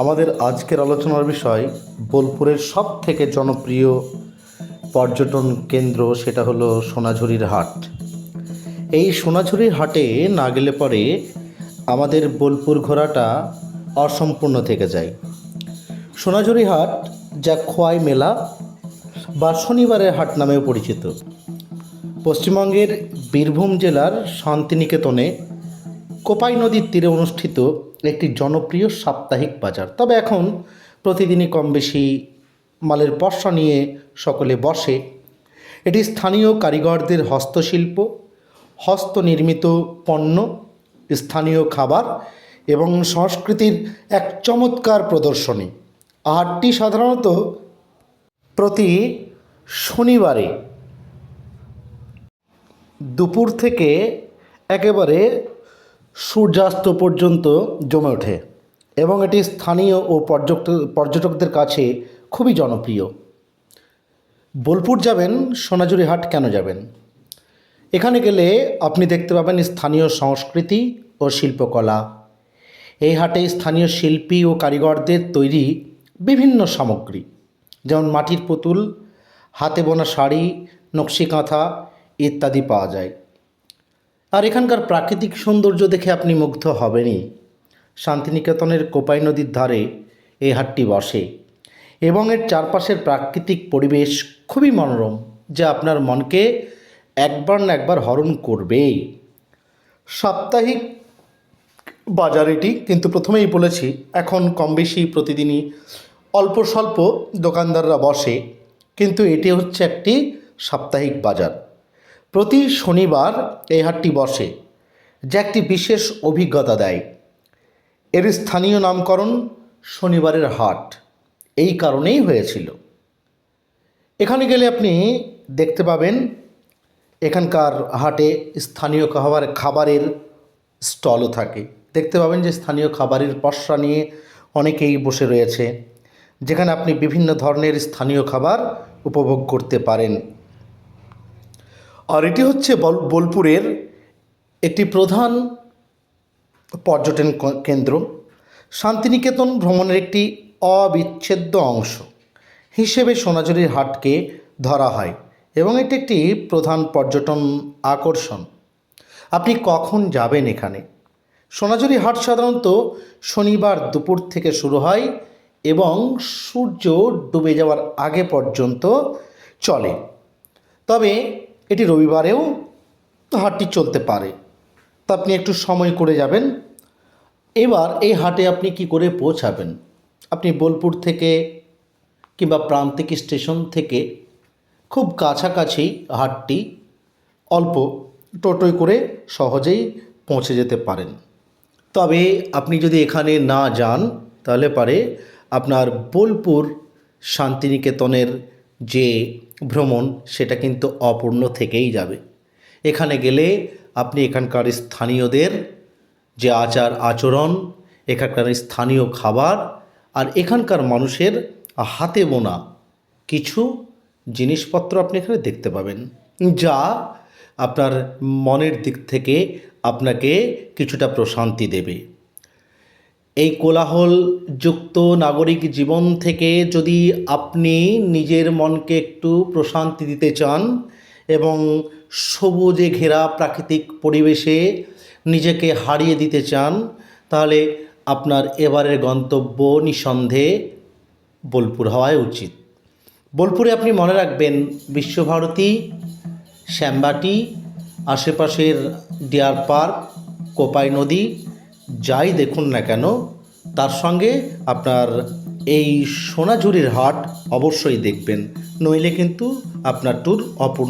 আমাদের আজকের আলোচনার বিষয় বোলপুরের সব থেকে জনপ্রিয় পর্যটন কেন্দ্র সেটা হলো সোনাঝুরির হাট। এই সোনাঝুরির হাটে না গেলে পরে আমাদের বোলপুর ঘোরাটা অসম্পূর্ণ থেকে যায়। সোনাঝুরি হাট যা খোয়াই মেলা বা শনিবারের হাট নামেও পরিচিত। পশ্চিমবঙ্গের বীরভূম জেলার শান্তিনিকেতনে কোপাই নদীর তীরে অনুষ্ঠিত একটি জনপ্রিয় সাপ্তাহিক বাজার। তবে এখন প্রতিদিনই কম বেশি মালের পসরা নিয়ে সকলে বসে। এটি স্থানীয় কারিগরদের হস্তশিল্প, হস্তনির্মিত পণ্য, স্থানীয় খাবার এবং সংস্কৃতির এক চমৎকার প্রদর্শনী। হাটটি সাধারণত প্রতি শনিবারে দুপুর থেকে একেবারে সূর্যাস্ত পর্যন্ত জমে ওঠে এবং এটি স্থানীয় ও পর্যটক পর্যটকদের কাছে খুবই জনপ্রিয়। বোলপুর যাবেন সোনাঝুরি হাট কেন যাবেন? এখানে গেলে আপনি দেখতে পাবেন স্থানীয় সংস্কৃতি ও শিল্পকলা। এই হাটে স্থানীয় শিল্পী ও কারিগরদের তৈরি বিভিন্ন সামগ্রী, যেমন মাটির পুতুল, হাতে বোনা শাড়ি, নকশি কাঁথা ইত্যাদি পাওয়া যায়। আর এখানকার প্রাকৃতিক সৌন্দর্য দেখে আপনি মুগ্ধ হবেনই। শান্তিনিকেতনের কোপাই নদীর ধারে এই হাটটি বসে এবং এর চারপাশের প্রাকৃতিক পরিবেশ খুবই মনোরম, যা আপনার মনকে একবার না একবার হরণ করবেই। সাপ্তাহিক বাজার এটি, কিন্তু প্রথমেই বলেছি, এখন কম বেশি প্রতিদিনই অল্প স্বল্প দোকানদাররা বসে, কিন্তু এটি হচ্ছে একটি সাপ্তাহিক বাজার। প্রতি শনিবার এই হাটটি বসে, যা একটি বিশেষ অভিজ্ঞতা দেয়। এর স্থানীয় নামকরণ শনিবারের হাট। এই কারণেই হয়েছিল। এখানে গেলে আপনি দেখতে পাবেন, এখানকার হাটে স্থানীয় খাবার, খাবারের স্টলও থাকে। দেখতে পাবেন যে স্থানীয় খাবারের পসরা নিয়ে অনেকেই বসে রয়েছে, যেখানে আপনি বিভিন্ন ধরনের স্থানীয় খাবার উপভোগ করতে পারেন। আর এটি হচ্ছে বল- বোলপুরের একটি প্রধান পর্যটন কেন্দ্র। শান্তিনিকেতন ভ্রমণের একটি অবিচ্ছেদ্য অংশ হিসেবে সোনাঝুরির হাটকে ধরা হয় এবং এটি একটি প্রধান পর্যটন আকর্ষণ। আপনি কখন যাবেন এখানে? সোনাঝুরি হাট সাধারণত শনিবার দুপুর থেকে শুরু হয় এবং সূর্য ডুবে যাওয়ার আগে পর্যন্ত চলে। তবে এটি রবিবারেও হাটটি চলতে পারে। তা আপনি একটু সময় করে যাবেন। এবার এই হাটে আপনি কি করে পৌঁছাবেন? আপনি বোলপুর থেকে কিংবা প্রান্তিক স্টেশন থেকে খুব কাছাকাছি হাটটি অল্প টোটোয় করে সহজেই পৌঁছে যেতে পারেন। তবে আপনি যদি এখানে না যান, তাহলে পারে আপনার বোলপুর শান্তিনিকেতনের যে ভ্রমণ সেটা কিন্তু অপূর্ণ থেকেই যাবে। এখানে গেলে আপনি এখানকার স্থানীয়দের যে আচার আচরণ, এখানকার স্থানীয় খাবার আর এখানকার মানুষের হাতে বোনা কিছু জিনিসপত্র আপনি এখানে দেখতে পাবেন, যা আপনার মনের দিক থেকে আপনাকে কিছুটা প্রশান্তি দেবে। এই কোলাহলযুক্ত নাগরিক জীবন থেকে যদি আপনি নিজের মনকে একটু প্রশান্তি দিতে চান এবং সবুজে ঘেরা প্রাকৃতিক পরিবেশে নিজেকে হারিয়ে দিতে চান, তাহলে আপনার এবারের গন্তব্য নিঃসন্দেহে বোলপুর হওয়াই উচিত। বোলপুরে আপনি মনে রাখবেন, বিশ্বভারতী, শ্যামবাটি, আশেপাশের ডিয়ার পার্ক, কোপাই নদী যাই দেখুন না কেন, তার সঙ্গে আপনার এই সোনাঝুরির হাট অবশ্যই দেখবেন, নইলে কিন্তু আপনার ট্যুর অপূর্ণ